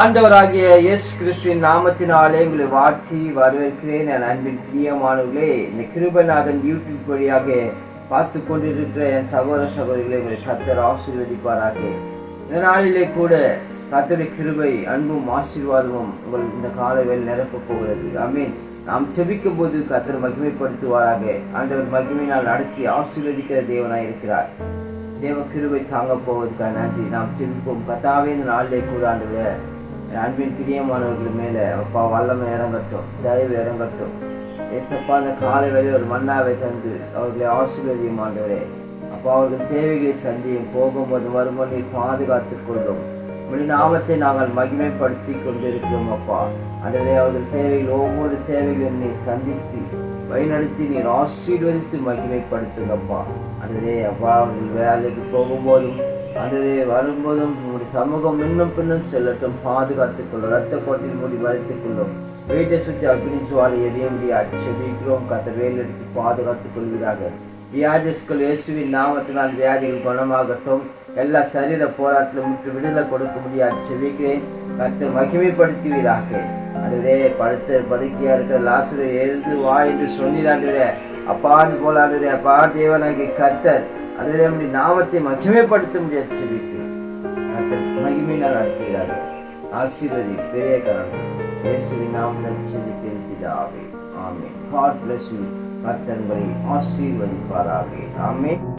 ஆண்டவராகிய எஸ் கிறிஸ்துவின் நாமத்தினாலே உங்களை வாழ்த்தி வரவேற்கிறேன் என் அன்பின் பிரியமானவர்களே இந்த கிருபநாதன் யூடியூப் வழியாக பார்த்து கொண்டிருக்கிற என் சகோதர சகோதரிகளை உங்களை கத்தர் ஆசீர்வதிப்பாராக. இந்த நாளிலே கூட கத்தருடைய கிருபை அன்பும் ஆசீர்வாதமும் உங்கள் இந்த காலவேல் நிரப்ப போகிறது. அமீன் நாம் செபிக்கும் போது கத்தர் மகிமைப்படுத்துவாராக. ஆண்டவர் மகிமையினால் நடத்தி ஆசீர்வதிக்கிற தேவனாய் இருக்கிறார் தேவ கிருபை தாங்க போவதற்காக நன்றி நாம் சிரிப்போம் கத்தாவே இந்த நாளிலே கூட ஆண்டவரே என் அன்பின் பிரியமானவர்கள் மேலே அப்பா வல்லமை இறங்கட்டும் தயவு இறங்கட்டும் ஏசப்பா அந்த காலை வேலையில் ஒரு மன்னாவை தந்து அவர்களை ஆசீர்வதியும் ஆண்டவரே அப்பா அவர்கள் தேவைகளை சந்தியும் போகும்போது வரும்போது பாதுகாத்துக் கொள்ளும் உடைய நாமத்தை நாங்கள் மகிமைப்படுத்தி கொண்டிருக்கிறோம் அப்பா அன்றைய அவர்கள் தேவைகள் ஒவ்வொரு தேவைகளையும் நீ சந்தித்து வழிநடத்தி நீர் ஆசீர்வதித்து மகிமைப்படுத்துங்கப்பா. அன்றே அப்பா உங்கள் வேலைக்கு போகும்போதும் அன்றே வரும்போதும் உங்களுடைய சமூகம் இன்னும் பின்னும் செல்லட்டும். பாதுகாத்துக் கொள்ளும். ரத்த கோட்டில் மூடி வளர்த்துக் கொள்ளும். வீட்டை சுற்றி அக்னி சுவாலை எதையும் அச்சபிக்கிறோம். கத்த வேல் எடுத்து பாதுகாத்துக் கொள்கிறார்கள் வியாதிஸ்குள் இயேசுவின் நாமத்தினால் வியாதிகள் குணமாகட்டும். எல்லா சரீர போராட்டத்திலும் முற்று விடுதலை கொடுக்க முடியாது செவிக்கிறேன் கத்தை மகிமைப்படுத்துவீராக. அதுவே படுத்து படுக்கையா இருக்கிற லாசுரை எழுந்து வா என்று சொன்னிடாண்டுவே அப்பாது போலாடுவே அப்பா தேவனாகி கர்த்தர் அதுவே நம்முடைய நாமத்தை மகிமைப்படுத்த முடியாது செபிக்கிறேன் கர்த்தர் மகிமையினால் நடத்துகிறார்கள் ஆசீர்வதி பெரிய கரணம் இயேசுவின் நாமத்தில் செபிக்கிறேன் பிதாவே ஆமென். காட் பிளஸ் யூ கர்த்தன்களை உங்களை ஆமே